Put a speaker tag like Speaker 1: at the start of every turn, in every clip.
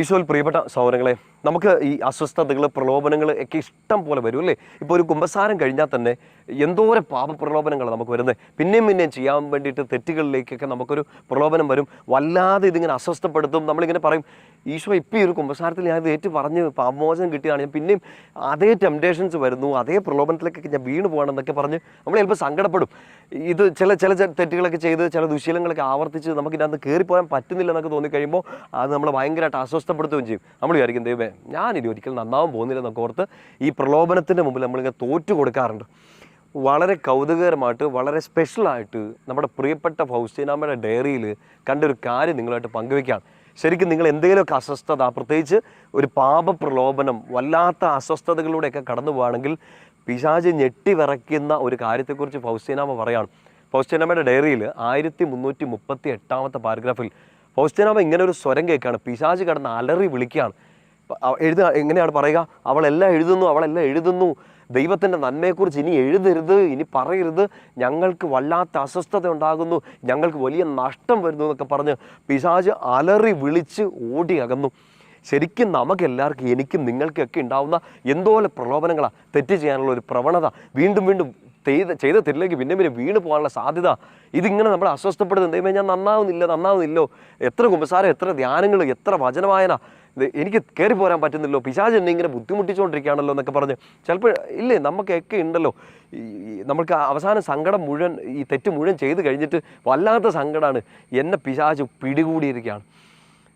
Speaker 1: ഈശോയിൽ പ്രിയപ്പെട്ട സൗരങ്ങളെ നമുക്ക് ഈ അസ്വസ്ഥതകൾ പ്രലോഭനങ്ങൾ ഒക്കെ ഇഷ്ടം പോലെ വരും അല്ലേ? ഇപ്പോൾ ഒരു കുമ്പസാരം കഴിഞ്ഞാൽ തന്നെ എന്തോരം പാപ പ്രലോഭനങ്ങൾ നമുക്ക് വരുന്നത്. പിന്നെയും പിന്നെയും ചെയ്യാൻ വേണ്ടിയിട്ട് തെറ്റുകളിലേക്കൊക്കെ നമുക്കൊരു പ്രലോഭനം വരും. വല്ലാതെ ഇതിങ്ങനെ അസ്വസ്ഥപ്പെടുത്തും. നമ്മളിങ്ങനെ പറയും ഈശോ ഇപ്പോൾ ഈ ഒരു കുമ്പസാരത്തിൽ ഞാൻ ഇത് ഏറ്റു പറഞ്ഞ് പാപമോചനം കിട്ടിയാണ് ഞാൻ പിന്നെയും അതേ ടെംപ്ടേഷൻസ് വരുന്നു. അതേ പ്രലോഭനത്തിലേക്കൊക്കെ ഞാൻ വീണ് പോകണമെന്നൊക്കെ പറഞ്ഞ് നമ്മൾ ചിലപ്പോൾ സങ്കടപ്പെടും. ഇത് ചില ചില തെറ്റുകളൊക്കെ ചെയ്ത് ചില ദുശീലങ്ങളൊക്കെ ആവർത്തിച്ച് നമുക്ക് ഇതിനകത്ത് കയറിപ്പോകാൻ പറ്റുന്നില്ല എന്നൊക്കെ തോന്നിക്കഴിയുമ്പോൾ അത് നമ്മൾ ഭയങ്കരമായിട്ട് അസ്വസ്ഥപ്പെടുത്തുകയും ചെയ്യും. നമ്മൾ വിചാരിക്കും ദൈവമേ ഞാനിനി ഒരിക്കലും നന്നാവാൻ പോകുന്നില്ല എന്നൊക്കെ ഓർത്ത് ഈ പ്രലോഭനത്തിന്റെ മുമ്പിൽ നമ്മളിങ്ങനെ തോറ്റു കൊടുക്കാറുണ്ട്. വളരെ കൗതുകകരമായിട്ട് വളരെ സ്പെഷ്യലായിട്ട് നമ്മുടെ പ്രിയപ്പെട്ട ഫൗസ്റ്റീനാമ്മയുടെ ഡയറിയിൽ കണ്ടൊരു കാര്യം നിങ്ങളായിട്ട് പങ്കുവെക്കുകയാണ് ശരിക്കും നിങ്ങൾ എന്തെങ്കിലുമൊക്കെ അസ്വസ്ഥത പ്രത്യേകിച്ച് ഒരു പാപ പ്രലോഭനം വല്ലാത്ത അസ്വസ്ഥതകളിലൂടെയൊക്കെ കടന്നു പോവുകയാണെങ്കിൽ പിശാജ് ഞെട്ടി വിറയ്ക്കുന്ന ഒരു കാര്യത്തെക്കുറിച്ച് ഫൗസ്റ്റീനാമ്മ പറയാണ്. ഫൗസ്റ്റീനാമ്മയുടെ ഡയറിയിൽ ആയിരത്തി മുന്നൂറ്റി മുപ്പത്തി എട്ടാമത്തെ പാരഗ്രാഫിൽ ഫൗസ്റ്റീനാമ്മ ഇങ്ങനെ ഒരു സ്വരം കേൾക്കുകയാണ്. പിശാജ് കടന്ന് അലറി വിളിക്കുകയാണ്. എഴുത എങ്ങനെയാണ് പറയുക? അവളെല്ലാം എഴുതുന്നു അവളെല്ലാം എഴുതുന്നു. ദൈവത്തിന്റെ നന്മയെക്കുറിച്ച് ഇനി എഴുതരുത് ഇനി പറയരുത്. ഞങ്ങൾക്ക് വല്ലാത്ത അസ്വസ്ഥത ഉണ്ടാകുന്നു. ഞങ്ങൾക്ക് വലിയ നഷ്ടം വരുന്നു എന്നൊക്കെ പറഞ്ഞ് പിശാജ് അലറി വിളിച്ച് ഓടി അകന്നു. ശരിക്കും നമുക്ക് എല്ലാവർക്കും എനിക്കും നിങ്ങൾക്കൊക്കെ ഉണ്ടാവുന്ന എന്തോലെ പ്രലോഭനങ്ങളാണ് തെറ്റ് ചെയ്യാനുള്ള ഒരു പ്രവണത വീണ്ടും വീണ്ടും ചെയ്ത ചെയ്ത തെറ്റിലേക്ക് പിന്നെ പിന്നെ വീണ് പോകാനുള്ള സാധ്യത. ഇതിങ്ങനെ നമ്മൾ അസ്വസ്ഥപ്പെടുന്നത് ദൈവമേ ഞാൻ നന്നാവുന്നില്ല നന്നാവുന്നില്ലോ. എത്ര കുമ്പസാരം എത്ര ധ്യാനങ്ങൾ എത്ര വചനവായന. എനിക്ക് കയറി പോരാൻ പറ്റുന്നില്ലോ. പിശാജ് എന്നെ ഇങ്ങനെ ബുദ്ധിമുട്ടിച്ചുകൊണ്ടിരിക്കുകയാണല്ലോ എന്നൊക്കെ പറഞ്ഞ്. ചിലപ്പോൾ ഇല്ലേ നമുക്കൊക്കെ ഉണ്ടല്ലോ. നമ്മൾക്ക് അവസാനം സങ്കടം മുഴുവൻ ഈ തെറ്റ് മുഴുവൻ ചെയ്ത് കഴിഞ്ഞിട്ട് വല്ലാത്ത സങ്കടമാണ് എന്നെ പിശാജ് പിടികൂടിയിരിക്കുകയാണ്.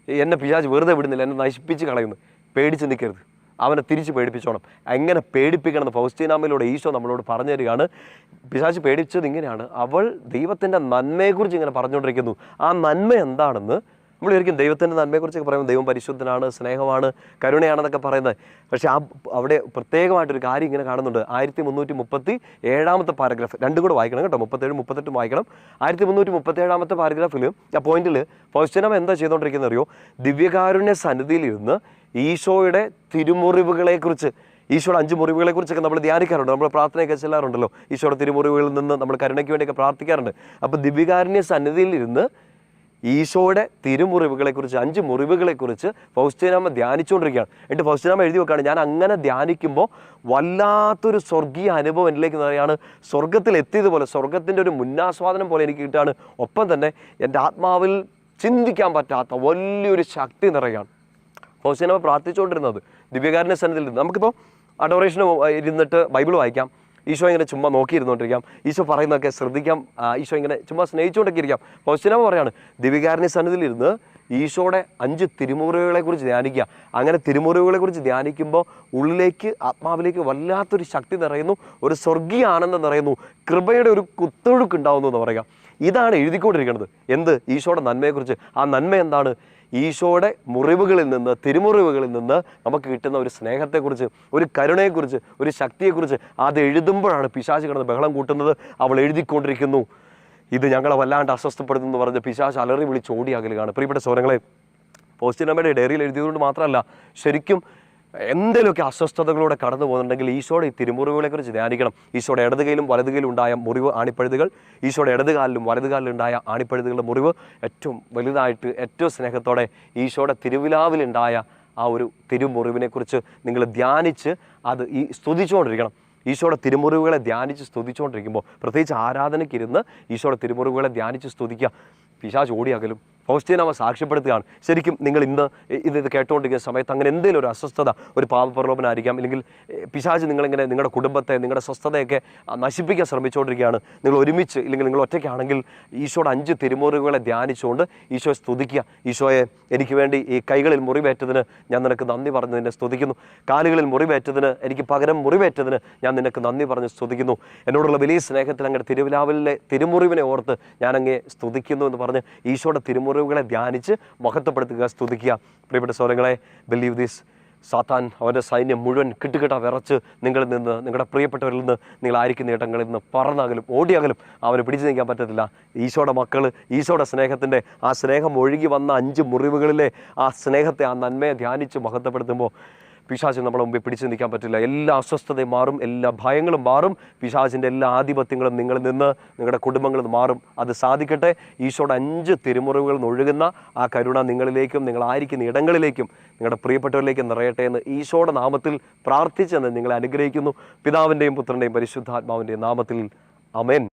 Speaker 1: എന്നെ പിശാച് വെറുതെ വിടുന്നില്ല. എന്നെ നശിപ്പിച്ച് കളയുന്നു. പേടിച്ച് നിൽക്കരുത്. അവനെ തിരിച്ച് പേടിപ്പിച്ചോണം. എങ്ങനെ പേടിപ്പിക്കണം എന്ന് ഫൗസ്റ്റീനാമയിലൂടെ ഈശോ നമ്മളോട് പറഞ്ഞു തരികയാണ്. പിശാച് പേടിച്ചത് ഇങ്ങനെയാണ്. അവൾ ദൈവത്തിന്റെ നന്മയെക്കുറിച്ച് ഇങ്ങനെ പറഞ്ഞുകൊണ്ടിരിക്കുന്നു. ആ നന്മ എന്താണെന്ന് നമ്മൾ ഒരിക്കലും ദൈവത്തിന്റെ നന്മയെക്കുറിച്ചൊക്കെ പറയുമ്പോൾ ദൈവം പരിശുദ്ധനാണ് സ്നേഹമാണ് കരുണയാണെന്നൊക്കെ പറയുന്നത്. പക്ഷേ ആ അവിടെ പ്രത്യേകമായിട്ടൊരു കാര്യം ഇങ്ങനെ കാണുന്നുണ്ട്. ആയിരത്തി മുന്നൂറ്റി മുപ്പത്തി ഏഴാമത്തെ പാരഗ്രാഫ് രണ്ടും കൂടെ വായിക്കണം കേട്ടോ. മുപ്പത്തേഴ് മുപ്പത്തെട്ടും വായിക്കണം. ആയിരത്തി മുന്നൂറ്റി മുപ്പത്തി ഏഴാമത്തെ പാരഗ്രാഫിൽ ആ പോയിന്റിൽ ഫൗസ്റ്റനം എന്താ ചെയ്തുകൊണ്ടിരിക്കുന്നത് അറിയോ? ദിവ്യകാരുണ്യ സന്നിധിയിലിരുന്ന് ഈശോയുടെ തിരുമുറിവുകളെക്കുറിച്ച് ഈശോയുടെ അഞ്ച് മുറിവുകളെ കുറിച്ചൊക്കെ നമ്മൾ ധ്യാനിക്കാറുണ്ട്. നമ്മൾ പ്രാർത്ഥനയൊക്കെ ചെല്ലാറുണ്ടല്ലോ. ഈശോയുടെ തിരുമുറിവുകളിൽ നിന്ന് നമ്മൾ കരുണയ്ക്ക് വേണ്ടിയൊക്കെ പ്രാർത്ഥിക്കാറുണ്ട്. അപ്പോൾ ദിവ്യകാരുണ്യ സന്നിധിയിൽ ഇരുന്ന് ഈശോയുടെ തിരുമുറിവുകളെക്കുറിച്ച് അഞ്ച് മുറിവുകളെക്കുറിച്ച് ഫൗസ്റ്റീനാമ ധ്യാനിച്ചുകൊണ്ടിരിക്കുകയാണ്. എന്നിട്ട് ഫൗസ്റ്റീനാമ എഴുതി വെക്കുകയാണ് ഞാൻ അങ്ങനെ ധ്യാനിക്കുമ്പോൾ വല്ലാത്തൊരു സ്വർഗീയ അനുഭവം എന്നിലേക്ക് നിറയാണ്. സ്വർഗത്തിൽ എത്തിയതുപോലെ സ്വർഗത്തിന്റെ ഒരു മുന്നാസ്വാദനം പോലെ എനിക്ക് കിട്ടുകയാണ്. ഒപ്പം തന്നെ എന്റെ ആത്മാവിൽ ചിന്തിക്കാൻ പറ്റാത്ത വലിയൊരു ശക്തി നിറയാണ്. ഫൗസ്റ്റീനാമ പ്രാർത്ഥിച്ചുകൊണ്ടിരുന്നത് ദിവ്യകാരന്റെ സന്നിധിയിൽ നമുക്കിപ്പോൾ അഡോറേഷന് ഇരുന്നിട്ട് ബൈബിൾ വായിക്കാം. ഈശോ ഇങ്ങനെ ചുമ്മാ നോക്കിയിരുന്നോണ്ടിരിക്കാം. ഈശോ പറയുന്നതൊക്കെ ശ്രദ്ധിക്കാം. ഈശോ ഇങ്ങനെ ചുമ്മാ സ്നേഹിച്ചുകൊണ്ടൊക്കെ ഇരിക്കാം ഫൗസ്റ്റീനാമ പറയാണ് ദിവികാരണി സന്നിധിയിലിരുന്ന് ഈശോയുടെ അഞ്ച് തിരുമുറികളെക്കുറിച്ച് ധ്യാനിക്കുക. അങ്ങനെ തിരുമുറികളെക്കുറിച്ച് ധ്യാനിക്കുമ്പോൾ ഉള്ളിലേക്ക് ആത്മാവിലേക്ക് വല്ലാത്തൊരു ശക്തി നിറയുന്നു ഒരു സ്വർഗീയ ആനന്ദം നിറയുന്നു കൃപയുടെ ഒരു കുത്തൊഴുക്ക് ഉണ്ടാവുന്നു എന്ന് പറയുക. ഇതാണ് എഴുതിക്കൊണ്ടിരിക്കുന്നത്. എന്ത്? ഈശോയുടെ നന്മയെക്കുറിച്ച്. ആ നന്മ എന്താണ്? ഈശോയുടെ മുറിവുകളിൽ നിന്ന് തിരുമുറിവുകളിൽ നിന്ന് നമുക്ക് കിട്ടുന്ന ഒരു സ്നേഹത്തെക്കുറിച്ച് ഒരു കരുണയെക്കുറിച്ച് ഒരു ശക്തിയെക്കുറിച്ച് അത് എഴുതുമ്പോഴാണ് പിശാച് കിടന്ന് ബഹളം കൂട്ടുന്നത്. അവൾ എഴുതിക്കൊണ്ടിരിക്കുന്നു. ഇത് ഞങ്ങളെ വല്ലാണ്ട് അസ്വസ്ഥപ്പെടുത്തുന്നു എന്ന് പറഞ്ഞ് പിശാച് അലറി വിളിച്ച് ഓടിയാകലുകയാണ്. പ്രിയപ്പെട്ട സ്വരങ്ങളെ പോസ്റ്റിനമ്മയുടെ ഡയറിയിൽ എഴുതിയതുകൊണ്ട് മാത്രമല്ല ശരിക്കും എന്തെങ്കിലുമൊക്കെ അസ്വസ്ഥതകളൂടെ കടന്നു പോകുന്നുണ്ടെങ്കിൽ ഈശോയുടെ ഈ തിരുമുറിവുകളെക്കുറിച്ച് ധ്യാനിക്കണം. ഈശോയുടെ ഇടത് കൈയിലും വലത് ഉണ്ടായ മുറിവ് ആണിപ്പഴുതുകൾ. ഈശോയുടെ ഇടത് കാലിലും വലത് കാലിലും ഉണ്ടായ ആണിപ്പഴുതുകളുടെ മുറിവ് ഏറ്റവും വലുതായിട്ട് ഏറ്റവും സ്നേഹത്തോടെ ഈശോയുടെ തിരുവിലാവിലുണ്ടായ ആ ഒരു തിരുമുറിവിനെക്കുറിച്ച് നിങ്ങൾ ധ്യാനിച്ച് അത് ഈ സ്തുതിച്ചുകൊണ്ടിരിക്കണം. ഈശോയുടെ തിരുമുറിവുകളെ ധ്യാനിച്ച് സ്തുതിച്ചുകൊണ്ടിരിക്കുമ്പോൾ പ്രത്യേകിച്ച് ആരാധനയ്ക്കിരുന്ന് ഈശോയുടെ തിരുമുറിവുകളെ ധ്യാനിച്ച് സ്തുതിക്കുക. പിശാച് ഓടിയകലും ഫൗസ്റ്റീനാമ സാക്ഷ്യപ്പെടുത്തുകയാണ്. ശരിക്കും നിങ്ങൾ ഇന്ന് ഇത് ഇത് കേട്ടുകൊണ്ടിരിക്കുന്ന സമയത്ത് അങ്ങനെ എന്തെങ്കിലും ഒരു അസ്വസ്ഥത ഒരു പാപപ്രലോഭനായിരിക്കാം. അല്ലെങ്കിൽ പിശാജ് നിങ്ങളിങ്ങനെ നിങ്ങളുടെ കുടുംബത്തെ നിങ്ങളുടെ സ്വസ്ഥതയൊക്കെ നശിപ്പിക്കാൻ ശ്രമിച്ചുകൊണ്ടിരിക്കുകയാണ്. നിങ്ങൾ ഒരുമിച്ച് ഇല്ലെങ്കിൽ നിങ്ങൾ ഒറ്റയ്ക്കാണെങ്കിൽ ഈശോയുടെ അഞ്ച് തിരുമുറുകളെ ധ്യാനിച്ചുകൊണ്ട് ഈശോയെ സ്തുതിക്കുക. ഈശോയെ എനിക്ക് വേണ്ടി ഈ കൈകളിൽ മുറിവേറ്റതിന് ഞാൻ നിനക്ക് നന്ദി പറഞ്ഞ് നിന്നെ സ്തുതിക്കുന്നു. കാലുകളിൽ മുറിവേറ്റതിന് എനിക്ക് പകരം മുറിവേറ്റതിന് ഞാൻ നിനക്ക് നന്ദി പറഞ്ഞ് സ്തുതിക്കുന്നു. എന്നോടുള്ള വലിയ സ്നേഹത്തിൽ അങ്ങനെ തിരുവിലാവിലെ തിരുമുറിവിനെ ഓർത്ത് ഞാനങ്ങേ സ്തുതിക്കുന്നു എന്ന് പറഞ്ഞ് ഈശോയുടെ തിരുമുറിവുകളെ ധ്യാനിച്ച് മഹത്വപ്പെടുത്തുക സ്തുതിക്കുക. പ്രിയപ്പെട്ട സ്വരങ്ങളെ ബിലീവ് ദിസ് സാത്താൻ അവന്റെ സൈന്യം മുഴുവൻ കിട്ടുകിട്ട വിറച്ച് നിങ്ങളിൽ നിന്ന് നിങ്ങളുടെ പ്രിയപ്പെട്ടവരിൽ നിന്ന് നിങ്ങൾ ആയിരിക്കുന്ന ഇടങ്ങളിൽ നിന്ന് പറന്നാകലും ഓടിയാകലും അവന് പിടിച്ചു നിൽക്കാൻ പറ്റത്തില്ല. ഈശോയുടെ മക്കൾ ഈശോയുടെ സ്നേഹത്തിന്റെ ആ സ്നേഹം ഒഴുകി വന്ന അഞ്ച് മുറിവുകളിലെ ആ സ്നേഹത്തെ ആ നന്മയെ ധ്യാനിച്ച് മഹത്വപ്പെടുത്തുമ്പോൾ പിശാചിന് നമ്മളെ മുമ്പിൽ പിടിച്ചു നിൽക്കാൻ പറ്റില്ല. എല്ലാ അസ്വസ്ഥതയും മാറും എല്ലാ ഭയങ്ങളും മാറും. പിശാചിന്റെ എല്ലാ ആധിപത്യങ്ങളും നിങ്ങളിൽ നിന്ന് നിങ്ങളുടെ കുടുംബങ്ങളിൽ നിന്ന് മാറും. അത് സാധിക്കട്ടെ. ഈശോയുടെ അഞ്ച് തിരുമുറിവുകൾ ഒഴുകുന്ന ആ കരുണ നിങ്ങളിലേക്കും നിങ്ങളായിരിക്കുന്ന ഇടങ്ങളിലേക്കും നിങ്ങളുടെ പ്രിയപ്പെട്ടവരിലേക്കും നിറയട്ടെ എന്ന് ഈശോയുടെ നാമത്തിൽ പ്രാർത്ഥിച്ചെന്ന് നിങ്ങളെ അനുഗ്രഹിക്കുന്നു. പിതാവിന്റെയും പുത്രന്റെയും പരിശുദ്ധാത്മാവിന്റെയും നാമത്തിൽ. അമേൻ